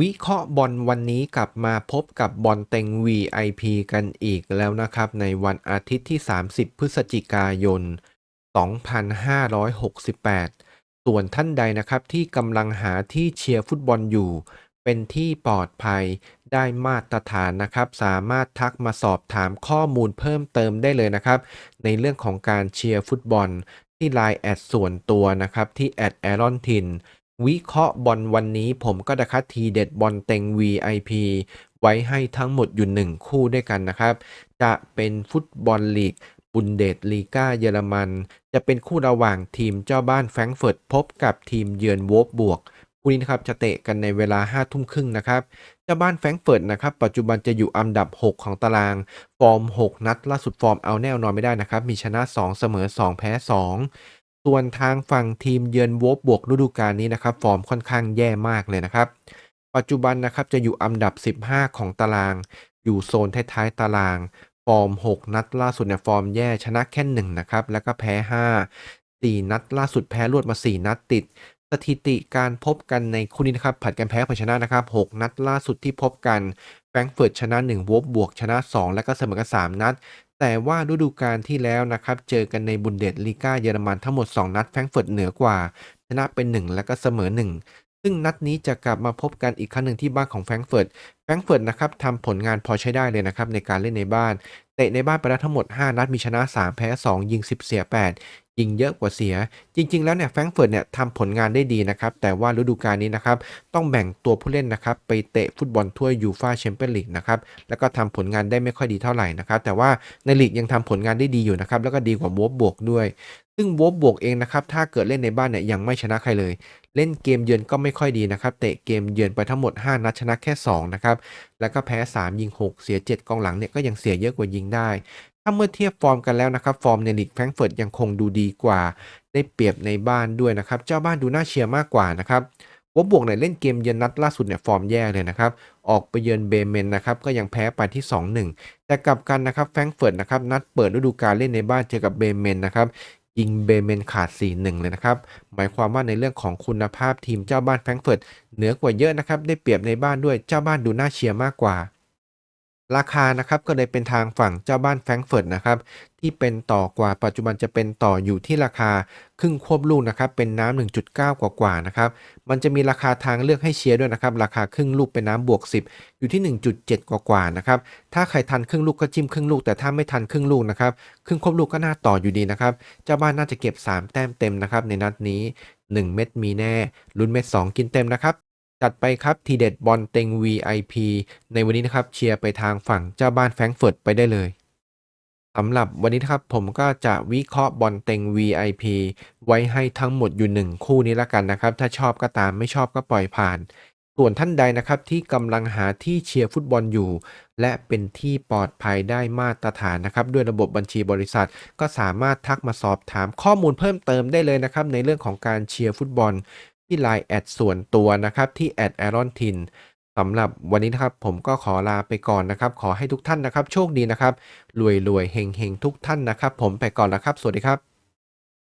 วิเคราะห์บอลวันนี้กลับมาพบกับบอลเต็ง VIP กันอีกแล้วนะครับ ในวันอาทิตย์ที่ 30 พฤศจิกายน 2568 ส่วนท่านใดนะครับที่กำลังหาที่เชียร์ฟุตบอลอยู่ เป็นที่ปลอดภัยได้มาตรฐานนะครับ สามารถทักมาสอบถามข้อมูลเพิ่มเติมได้เลยนะครับ ในเรื่องของการเชียร์ฟุตบอลที่ไลน์แอดส่วนตัวนะครับที่แอดแอรอนทิน วิเคราะห์บอลวันนี้ผมก็จะคัดทีเด็ดบอลเต็ง VIP ไว้ให้ทั้งหมดอยู่1คู่ด้วยกันนะครับ จะเป็นฟุตบอลลีกบุนเดสลีกาเยอรมัน จะเป็นคู่ระหว่างทีมเจ้าบ้านแฟรงก์เฟิร์ตพบกับทีมเยือนโวฟบวกคู่นี้นะครับจะเตะกันในเวลา5ทุ่มครึ่งนะครับเจ้าบ้านแฟรงก์เฟิร์ตนะครับปัจจุบันจะอยู่อันดับ 6 ของตาราง ฟอร์ม 6 นัดล่าสุดฟอร์มเอาแน่นอนไม่ได้นะครับมีชนะ 2 เสมอ 2 แพ้ 2 ส่วนทางฝั่งทีมเยือนวฟบวกฤดูกาลนี้นะครับฟอร์มค่อนข้างแย่มากเลยนะครับ ปัจจุบันนะครับจะอยู่อันดับ 15 ของตาราง อยู่โซนท้ายๆตาราง ฟอร์ม 6 นัดล่าสุดเนี่ยฟอร์มแย่ชนะแค่1นะครับแล้วก็แพ้ 5 4 นัด ล่าสุดแพ้รวดมา 4 นัดติด สถิติการพบกันในคู่นี้นะครับผัดกันแพ้ผัดชนะนะครับ 6 นัดล่าสุดที่พบกันแฟรงก์เฟิร์ตชนะ1วฟบวกชนะ 2 แล้วก็เสมอกัน3นัด แต่ว่าฤดูกาลที่แล้วนะครับ เจอกันในบุนเดสลีกาเยอรมันทั้งหมด 2 นัดแฟรงเฟิร์ตเหนือกว่า ชนะเป็น 1 แล้วก็เสมอ 1 ซึ่งนัดนี้จะกลับมาพบกันอีกครั้งหนึ่งที่บ้านของแฟรงเฟิร์ตแฟรงเฟิร์ตนะครับทำผลงานพอใช้ได้เลยนะครับในการเล่นในบ้านเตะในบ้านไปแล้วทั้งหมด 5 นัดมีชนะ 3 แพ้ 2 ยิง 10 เสีย 8 ยิงเยอะกว่าเสีย จริง ๆ แล้วเนี่ยแฟรงก์เฟิร์ตเนี่ยทำผลงานได้ดีนะครับ แต่ว่าฤดูกาลนี้นะครับต้องแบ่งตัวผู้เล่นนะครับไปเตะฟุตบอลถ้วยยูฟาแชมเปี้ยนลีกนะครับแล้วก็ทำผลงานได้ไม่ค่อยดีเท่าไหร่นะครับ แต่ว่าในลีกยังทำผลงานได้ดีอยู่นะครับแล้วก็ดีกว่าโวฟบวกด้วย ซึ่งโวฟบวกเองนะครับถ้าเกิดเล่นในบ้านเนี่ยยังไม่ชนะใครเลย เล่นเกมเยือนก็ไม่ค่อยดีนะครับเตะเกมเยือนไปทั้งหมด 5 นัดชนะแค่2นะครับแล้วก็แพ้ 3 ยิง 6 เสีย 7กองหลังเนี่ยก็ยังเสียเยอะกว่ายิงได้ ถ้าเมื่อเทียบฟอร์มกันแล้วนะครับ ฟอร์มในลีกแฟรงเฟิร์ตยังคงดูดีกว่า ได้เปรียบในบ้านด้วยนะครับ เจ้าบ้านดูน่าเชียร์มากกว่านะครับวบบวกเนี่ยเล่นเกมเยือนนัดล่าสุดเนี่ยฟอร์มแย่เลยนะครับ ออกไปเยือนเบเมนนะครับก็ยังแพ้ไปที่ 2-1 แต่กลับกันนะครับแฟรงเฟิร์ตนะครับนัดเปิดฤดูกาลเล่นในบ้านเจอกับเบเมนนะครับยิงเบเมนขาด 4-1 เลยนะครับ หมายความว่าในเรื่องของคุณภาพทีมเจ้าบ้านแฟรงเฟิร์ตเหนือกว่าเยอะนะครับ ได้เปรียบในบ้านด้วยเจ้าบ้านดูน่าเชียร์มากกว่า ราคานะครับก็เลยเป็นทางฝั่งเจ้าบ้านแฟรงก์เฟิร์ตนะครับที่เป็นต่อกว่าปัจจุบันจะเป็นต่ออยู่ที่ราคาครึ่งควบลูกนะครับเป็นน้ำ1.9 กว่ากว่านะครับมันจะมีราคาทางเลือกให้เชียร์ด้วยนะครับราคาครึ่งลูกเป็นน้ำบวก 10 อยู่ที่ 1.7 กว่ากว่านะครับถ้าใครทันครึ่งลูกก็จิ้มครึ่งลูก แต่ถ้าไม่ทันครึ่งลูกนะครับครึ่งควบลูกก็น่าต่ออยู่ดีนะครับเจ้าบ้านน่าจะเก็บ 3 แต้มเต็มนะครับในนัดนี้ 1 เม็ดมีแน่ลุ้นเม็ด2 กินเต็มนะครับ จัดไปครับทีเด็ดบอลเต็ง VIP ในวันนี้นะครับเชียร์ไปทางฝั่งเจ้าบ้านแฟรงก์เฟิร์ตไปได้เลยสำหรับวันนี้นะครับผมก็จะวิเคราะห์บอลเต็ง VIP ไว้ให้ทั้งหมดอยู่1คู่นี้ละกันนะครับ ถ้าชอบก็ตามไม่ชอบก็ปล่อยผ่าน ส่วนท่านใดนะครับที่กำลังหาที่เชียร์ฟุตบอลอยู่ และเป็นที่ปลอดภัยได้มาตรฐานนะครับ ด้วยระบบบัญชีบริษัท ก็สามารถทักมาสอบถามข้อมูลเพิ่มเติมได้เลยนะครับในเรื่องของการเชียร์ฟุตบอล ที่ไลน์แอดส่วนตัวนะครับที่แอดแอรอนทินสำหรับวันนี้นะครับผมก็ขอลาไปก่อนนะครับ ขอให้ทุกท่านนะครับ โชคดีนะครับรวยรวยเฮงเฮงทุกท่านนะครับ ผมไปก่อนแล้วครับ สวัสดีครับ